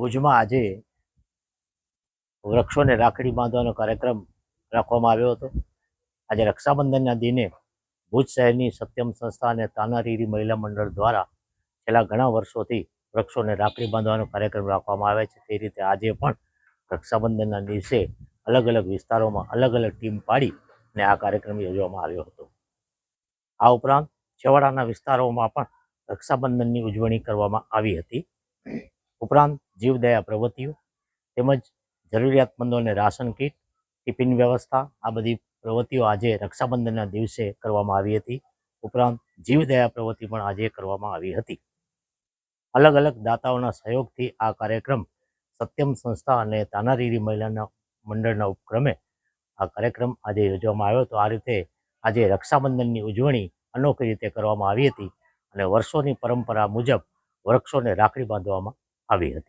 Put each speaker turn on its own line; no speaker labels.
ભુજમાં આજે વૃક્ષોને રાખડી બાંધવાનો કાર્યક્રમ રાખવામાં આવ્યો હતો. આજે રક્ષાબંધનના દિને ભુજ શહેરની સત્યમ સંસ્થા અને તાનારીરી મહિલા મંડળ દ્વારા છેલ્લા ઘણા વર્ષોથી વૃક્ષોને રાખડી બાંધવાનો કાર્યક્રમ રાખવામાં આવે છે. તે રીતે આજે પણ રક્ષાબંધનના દિવસે અલગ અલગ વિસ્તારોમાં અલગ અલગ ટીમ પાડી અને આ કાર્યક્રમ યોજવામાં આવ્યો હતો. આ ઉપરાંત છેવાડાના વિસ્તારોમાં પણ રક્ષાબંધનની ઉજવણી કરવામાં આવી હતી. ઉપરાંત જીવદયા પ્રવૃત્તિઓ તેમજ જરૂરિયાતમંદોને રાશન કીટ, ટિફિન વ્યવસ્થા, આ બધી પ્રવૃત્તિઓ આજે રક્ષાબંધનના દિવસે કરવામાં આવી હતી. ઉપરાંત જીવદયા પ્રવૃત્તિ પણ આજે કરવામાં આવી હતી. અલગ અલગ દાતાઓના સહયોગથી આ કાર્યક્રમ સત્યમ સંસ્થા અને તાનારીરી મહિલાના મંડળના ઉપક્રમે આ કાર્યક્રમ આજે યોજવામાં આવ્યો તો આ રીતે આજે રક્ષાબંધનની ઉજવણી અનોખી રીતે કરવામાં આવી હતી અને વર્ષોની પરંપરા મુજબ વૃક્ષોને રાખડી બાંધવામાં આવી હતી.